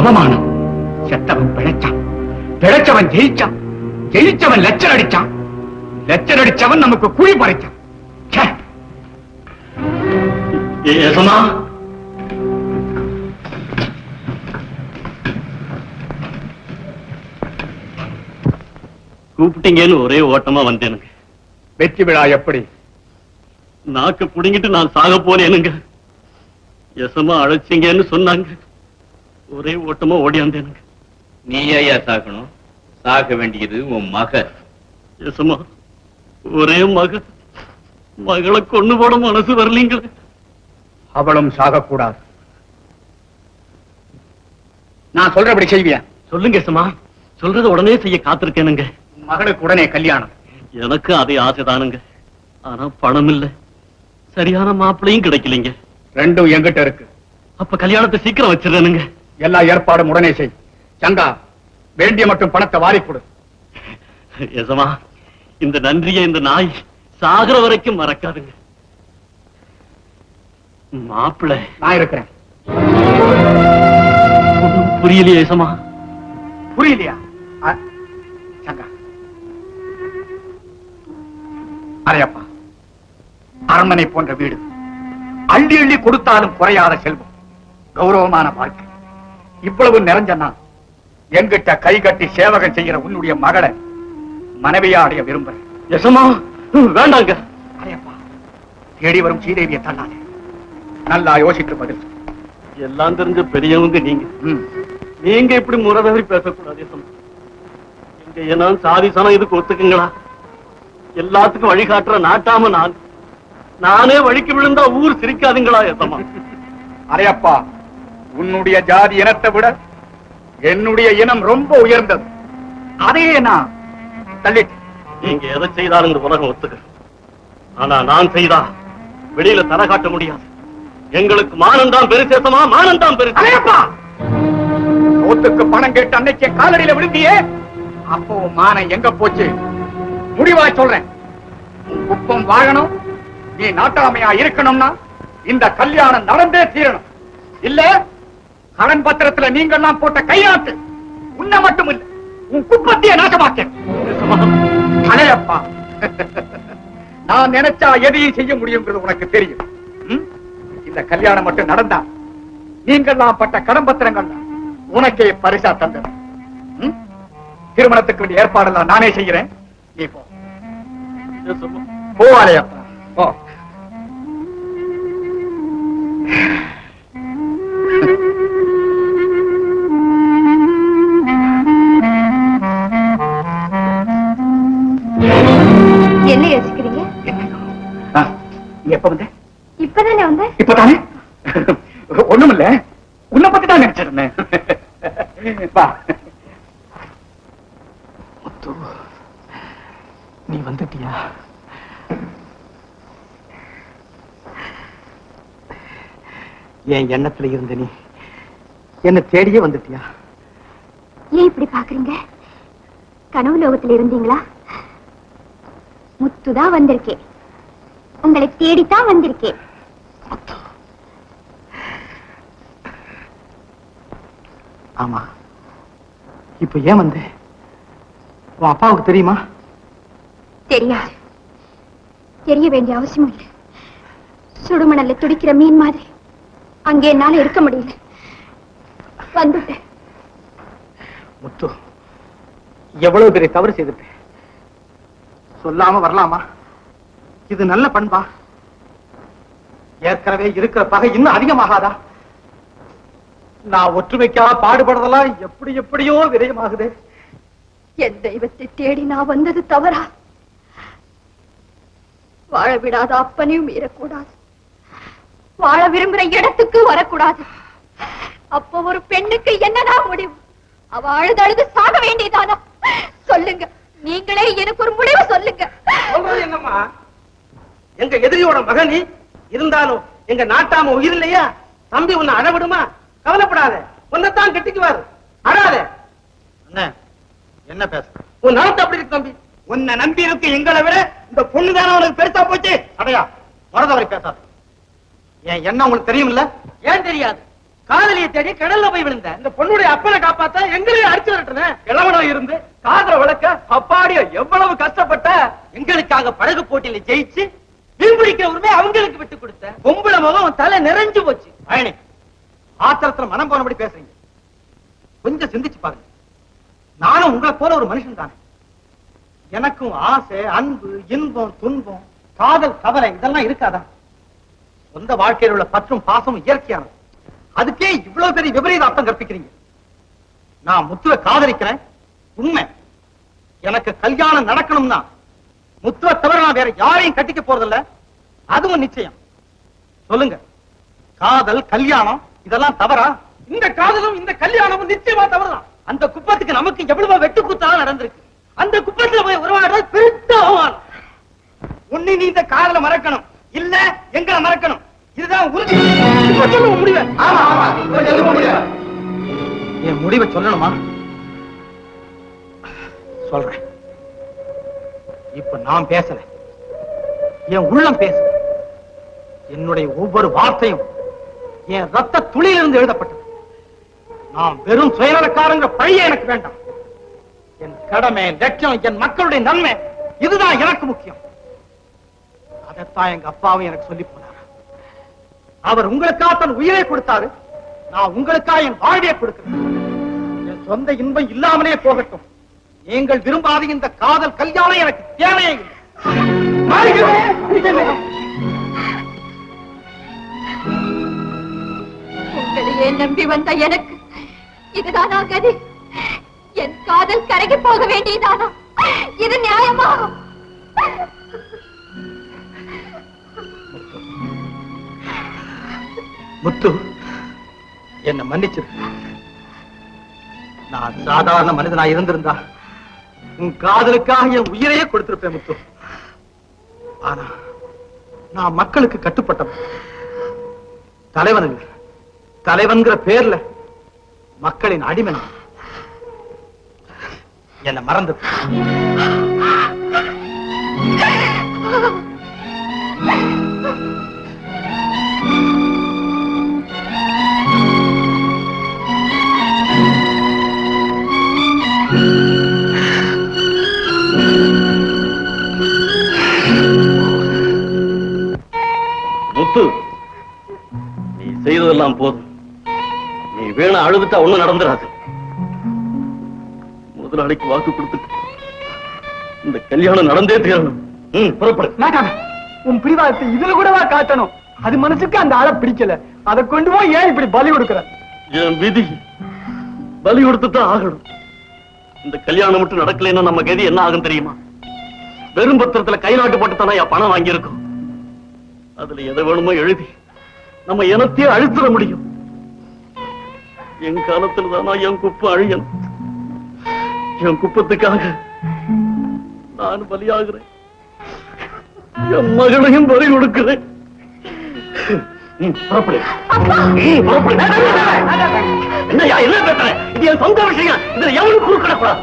அவமானம். செத்தவன் பிழைச்சான். பிழைச்சவன் ஜெயிச்சான். ஜெயிச்சவன் லட்சம் அடிச்சான். லட்சம் அடிச்சவன் நமக்கு குழி பறிச்சான். கூப்பிட்டீங்கன்னு ஒரே ஓட்டமா வந்தேனுங்க. வெற்றி விழா எப்படி? நாக்கு புடுங்கிட்டு நான் சாக போனேனுங்க. எசமா அழைச்சிங்கன்னு சொன்னாங்க. ஒரே ஓட்டமா ஓடியாந்தேனுங்க நீ ஐயா சாக்கணும் சாக்க வேண்டியது உன் மக எசமா ஒரே மக மகளை கொண்டு போட மனசு வரலீங்களே. அவளும் சாகக்கூடாது. நான் சொல்றபடி செய்வியா? சொல்லுங்க எசமா சொல்றத உடனே செய்ய காத்திருக்கேனுங்க. மகளுக்கு உடனே கல்யாணம். எனக்கு அதே ஆசைதானுங்க. ஆனா பணம் இல்ல சரியான மாப்பிளையும் கிடைக்கலைங்க. ரெண்டும் எங்கிட்ட இருக்கு. அப்ப கல்யாணத்தை சீக்கிரம் வச்சிடறேனுங்க. எல்லா ஏற்பாடும் உடனே செய். சங்கா வேண்டிய மட்டும் பணத்தை வாரி கொடு. எசமா இந்த நன்றியை இந்த நாய் சாகுற வரைக்கும் மறக்காதுங்க. மாப்பிள்ளை. நான் இருக்கிறேன். புரியலையே எசமா புரியலையா? சங்கா. அரையப்பா அரண்மனை போன்ற வீடு. அள்ளி அள்ளி கொடுத்தாலும் குறையாத செல்வம். கௌரவமான வாழ்க்கை. இவ்வளவு நிறைஞ்ச நான் எங்கிட்ட கை கட்டி சேவகம் செய்கிற உன்னுடைய மகளை மனைவியா அடைய விரும்புறேன் எசமா வேண்டாங்க. தேடி வரும் ஸ்ரீதேவியை தள்ளாதே. நல்லா யோசித்து பதில். எல்லாம் தெரிஞ்ச பெரியவங்க நீங்க. நீங்க இப்படி முறை தவறி பேசக்கூடாது எசமா இங்க ஏன்னா சாதி சனம் இதுக்கு ஒத்துக்குங்களா? எல்லாத்துக்கும் வழிகாட்டுற நாட்டாம நான். நானே வழிக்கு விழுந்தா ஊர் சிரிக்காதுங்களா எசமா அரையப்பா உன்னுடைய ஜாதி இனத்தை விட என்னுடைய இனம் ரொம்ப உயர்ந்தது. அதையே நான் தள்ளிட்டேன் நீங்க எதை செய்தாலும் இந்த உலகம் ஒத்துக்க. ஆனா நான் செய்தா வெளியில தர காட்ட முடியாது. எங்களுக்கு மானம் தான் பெருசேசமா மானம் தான் பெருசு அரையப்பா சோத்துக்கு பணம் கேட்டு அன்னைக்கு காலடியில விழுந்தியே. அப்போ மானம் எங்க போச்சு? முடிவா சொல்றேன். குப்பம் வாழணும். நீ நாட்டாமையா இருக்கணும்னா இந்த கல்யாணம் நடந்தே தீரணும். இல்ல கடன் பத்திரத்துல நீங்கெல்லாம் போட்ட கையாட்டு உன்னை மட்டும் இல்ல உன் குப்பத்தையே நாசமாக்கேன். அலையப்பா நான் நினைச்சா எதையும் செய்ய முடியுங்கிறது உனக்கு தெரியும்? இந்த கல்யாணம் மட்டும் நடந்தா நீங்கெல்லாம் பட்ட கடன் பத்திரங்கள் உனக்கே பரிசா தந்தது? திருமணத்துக்கு வேண்டிய ஏற்பாடெல்லாம் நானே செய்கிறேன். நீ போ. ஏசமா, போ. ஒண்ணுமில்ல. உன்னை பத்தி தான் நினைச்சிருந்தேன். நீ வந்துட்டியா? என் எண்ணத்துல இருந்த நீ என்ன தேடியே வந்துட்டியா? ஏன் இப்படி பாக்குறீங்க? கனவு லோகத்துல இருந்தீங்களா? முத்துதான் வந்திருக்கேன். உங்களை தேடித்தான் வந்திருக்கேன். ஆமா. இப்ப ஏன் வந்த? உன் அப்பாவுக்கு தெரியுமா? தெரியாது. தெரிய வேண்டிய அவசியம் இல்லை. சுடுமணல்ல துடிக்கிற மீன் மாதிரி. அங்கே என்னால இருக்க முடியல. வந்துட்டேன். முத்து எவ்வளவு பெரிய தவறு செய்துட்டேன் சொல்லாம வரலாமா? இது நல்ல பண்பா? ஏற்கனவே இருக்கிற பகை இன்னும் அதிகமாகாதா? நான் ஒற்றுமைக்காக பாடுபடுறதெல்லாம் எப்படி எப்படியோ விரயமாகுது. என் தெய்வத்தை தேடி நான் வந்தது தவறா? வாழ விடாத அப்பனையும் மீறக்கூடாது. வாழ விரும்புற இடத்துக்கு வரக்கூடாது. அப்போ ஒரு பெண்ணுக்கு என்னதான் முடிவு? அவ அழுது அழுது சாக வேண்டியதானா? சொல்லுங்க. நீங்களே எனக்கு ஒரு முடிவு சொல்லுங்க. என்னம்மா? எங்க எதிரியோட மகன் இருந்தாலும் எங்க நாட்டாம உயிர் இல்லையா? தம்பி உன்னை அழவிடுமா கவலைப்படாத. உன்னைத்தான் கெட்டிக்குவாரு. அழாத. என்ன பேச? உன் நலத்தை அப்படி இருக்கு தம்பி? உன்னை நம்பி இருக்கு எங்களை விட இந்த பொண்ணு தானே உனக்கு பெருசா போச்சு? அடையா வரதவரை பேசாத. என் எண்ணம் உங்களுக்கு தெரியும்ல ஏன் தெரியாது? காதலியை தேடி கடல்ல போய் விழுந்த. இந்த பொண்ணுடைய அப்பனை காப்பாத்த எங்களையும் அடிச்சு விரட்டுன. கிழவனா இருந்து காதல வளர்க்க அப்பாடிய எவ்வளவு கஷ்டப்பட்ட எங்களுக்காக படகு போட்டியில ஜெயிச்சு மீன் பிடிக்கிற உரிமை அவங்களுக்கு விட்டு கொடுத்த. பொம்பளை முகம் தலை நிறைஞ்சு போச்சு. பயணி ஆத்திரத்துல மனம் போனபடி பேசுறீங்க. கொஞ்சம் சிந்திச்சு பாருங்க. நானும் உங்களை போல ஒரு மனுஷன் தானே. எனக்கும் ஆசை அன்பு இன்பம் துன்பம் காதல் கவலை இதெல்லாம் இருக்காதா? சொந்த வாழ்க்கையில் உள்ள பற்றும் பாசமும் இயற்கையானது. அதுக்கே இவ்வளவு பெரிய விபரீத அர்த்தம் கற்பிக்கிறீங்க. நான் முத்துவை காதலிக்கிறேன். உண்மை. எனக்கு கல்யாணம் நடக்கணும்னா முத்துவை தவிர நான் வேற யாரையும் கட்டிக்க போறதில்ல. அதுவும் நிச்சயம். சொல்லுங்க. காதல் கல்யாணம் இதெல்லாம் தவறா? இந்த காதலும் இந்த கல்யாணமும் நிச்சயமா தவறுதான். அந்த குப்பத்துக்கு நமக்கு எவ்வளவு வெட்டு குத்தாலும் நடந்திருக்கு. அந்த குப்பத்துல போய் உருவாடுறது பெருத்த அவமானம். உன்னை நீ இந்த காதல மறக்கணும். இல்ல எங்களை மறக்கணும். இதுதான் உறுதி. முடிவை. ஆமா. என் முடிவை சொல்லணுமா? சொல்றேன். இப்ப நான் பேசல. என் உள்ளம் பேசு என்னுடைய ஒவ்வொரு வார்த்தையும் என் ரத்த துளியிலிருந்து எழுதப்பட்டது. நான் வெறும் சுயநலக்காரங்க பழிய எனக்கு வேண்டாம். என் கடமை லட்சியம் என் மக்களுடைய நன்மை இதுதான் எனக்கு முக்கியம். அதைத்தான் எங்க அப்பாவும் எனக்கு சொல்லி போனார் அவர் உங்களுக்காக தன் உயிரை கொடுத்தாரு. நான் உங்களுக்காக என் வாழ்வையை கொடுக்கிறேன். என் சொந்த இன்பம் இல்லாமலே போகட்டும். நீங்கள் விரும்பாத இந்த காதல் கல்யாணம் எனக்கு தேவையே இல்லை. மாறிக்கிறேன். நம்பி வந்த எனக்கு. இதுதானா கதி? என் காதல் கரைக்கு போக வேண்டியதானா? இது நியாயமா? முத்து. என்ன மன்னிச்சிரு. நான் சாதாரண மனிதனா இருந்திருந்தா உன் காதலுக்காக என் உயிரையே கொடுத்திருப்பேன் முத்து. ஆனா நான் மக்களுக்கு கட்டுப்பட்டவன். தலைவன் இல்லை. தலைவன்கிற பேர்ல மக்களின் அடிமை நான். என்னை மறந்தது முத்து நீ செய்ததெல்லாம் போதும் அழுதுட்டா ஒண்ணும் நடந்துராது. முதலாளிக்கு வாக்கு கொடுத்துட்டு இந்த கல்யாணம் நடந்தே தீரணும். புறப்படு. உன் பிடிவாதத்தை இதுல கூடவா காட்டணும். அது மனசுக்கு அந்த ஆளை பிடிக்கல. அதை கொண்டு போய் ஏன் இப்படி பலி கொடுக்கற? என் விதி. பலி கொடுத்துதான் ஆகணும். இந்த கல்யாணம் மட்டும் நடக்கலைன்னா நம்ம கதி என்ன ஆகும் தெரியுமா? வெறும் பத்திரத்துல கை நாட்டு போட்டு தானே பணம் வாங்கியிருக்கோம். அதுல எதை வேணுமோ எழுதி நம்ம இனத்தையே அழுத்திட முடியும். என் காலத்துல தானா என் குப்பம் அழியணும். என் குப்பத்துக்காக நான் பலியாகிறேன். என் மகளையும் பலி கொடுக்கிறேன். என்னய்யா என்ன பேசுறேன் இது என் சொந்த விஷயம். இதுல எவனும் குறுக்கிடக்கூடாது.